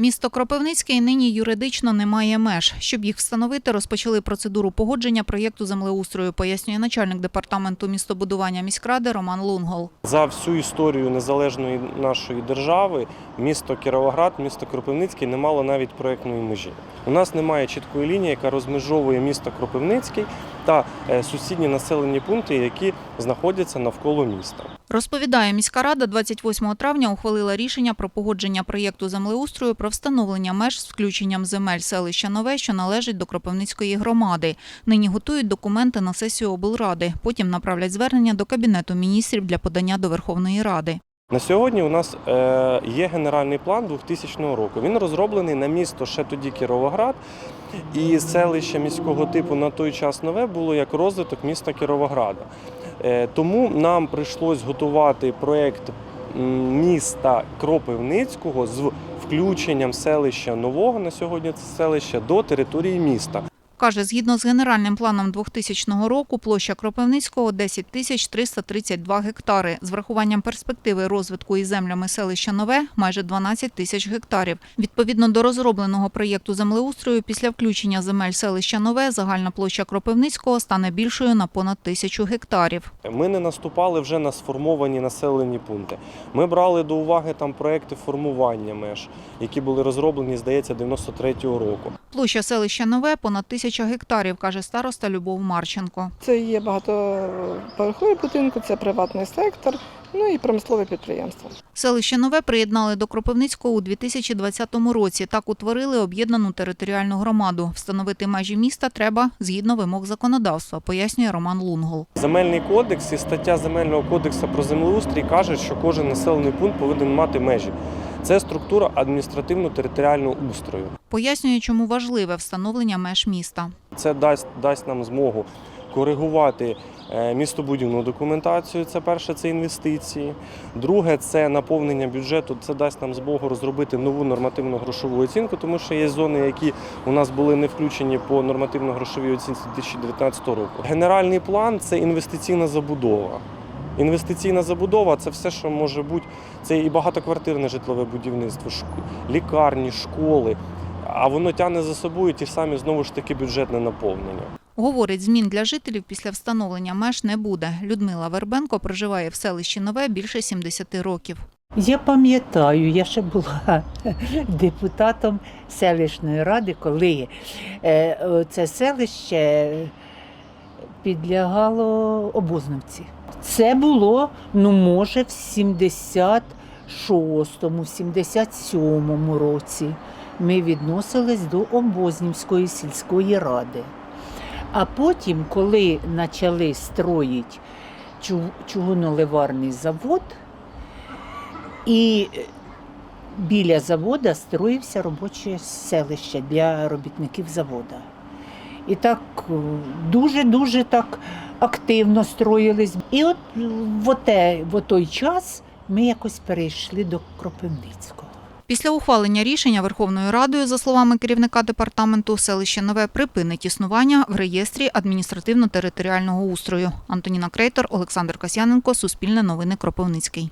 Місто Кропивницький нині юридично не має меж. Щоб їх встановити, розпочали процедуру погодження проєкту землеустрою, пояснює начальник департаменту містобудування міськради Роман Лунгол. За всю історію незалежної нашої держави місто Кіровоград, місто Кропивницький не мало навіть проєктної межі. У нас немає чіткої лінії, яка розмежовує місто Кропивницький та е, сусідні населені пункти, які знаходяться навколо міста. Розповідає, міська рада 28 травня ухвалила рішення про погодження проєкту землеустрою про встановлення меж з включенням земель селища Нове, що належить до Кропивницької громади. Нині готують документи на сесію облради. Потім направлять звернення до Кабінету міністрів для подання до Верховної Ради. На сьогодні у нас е, є генеральний план 2000 року. Він розроблений на місто ще тоді Кіровоград, і селище міського типу на той час нове було як розвиток міста Кіровограда. Е, тому нам прийшлось готувати проєкт міста Кропивницького з включенням селища нового на сьогодні це селище до території міста. Каже, згідно з генеральним планом 2000 року, площа Кропивницького 10 тисяч 332 гектари. З врахуванням перспективи розвитку і землями селища Нове – майже 12 тисяч гектарів. Відповідно до розробленого проєкту землеустрою, після включення земель селища Нове, загальна площа Кропивницького стане більшою на понад тисячу гектарів. Ми не наступали вже на сформовані населені пункти. Ми брали до уваги там проекти формування меж, які були розроблені, здається, 93-го року. Площа селища Нове – понад тисяча гектарів, каже староста Любов Марченко. Це є багатоповерхові будинки, це приватний сектор, ну і промислове підприємство. Селище Нове приєднали до Кропивницького у 2020 році. Так утворили об'єднану територіальну громаду. Встановити межі міста треба згідно вимог законодавства, пояснює Роман Лунгол. Земельний кодекс і стаття земельного кодексу про землеустрій каже, що кожен населений пункт повинен мати межі. Це структура адміністративно-територіального устрою. Пояснює, чому важливе встановлення меж міста. Це дасть, дасть нам змогу коригувати е, містобудівну документацію. Це перше, це інвестиції. Друге, це наповнення бюджету. Це дасть нам змогу розробити нову нормативну грошову оцінку, тому що є зони, які у нас були не включені по нормативно-грошовій оцінці 2019 року. Генеральний план це інвестиційна забудова. Інвестиційна забудова це все, що може бути. Це і багатоквартирне житлове будівництво, лікарні, школи. А воно тягне за собою ті ж самі знову ж таки бюджетне наповнення. Говорить, змін для жителів після встановлення меж не буде. Людмила Вербенко проживає в селищі Нове більше 70 років. Я пам'ятаю, я ще була депутатом селищної ради, коли е, це селище підлягало обознавці. Це було, ну, може, в 76-му, 77-му році. Ми відносились до Обознівської сільської ради. А потім, коли почали строїти чу- чугуноливарний завод, і біля заводу строївся робоче селище для робітників заводу. І так е, дуже-дуже так активно строїлись. І от в, в той час ми якось перейшли до Кропивницького. Після ухвалення рішення Верховною Радою, за словами керівника департаменту, селище Нове припинить існування в реєстрі адміністративно-територіального устрою. Антоніна Крейтор, Олександр Касяненко, Суспільне новини Кропивницький.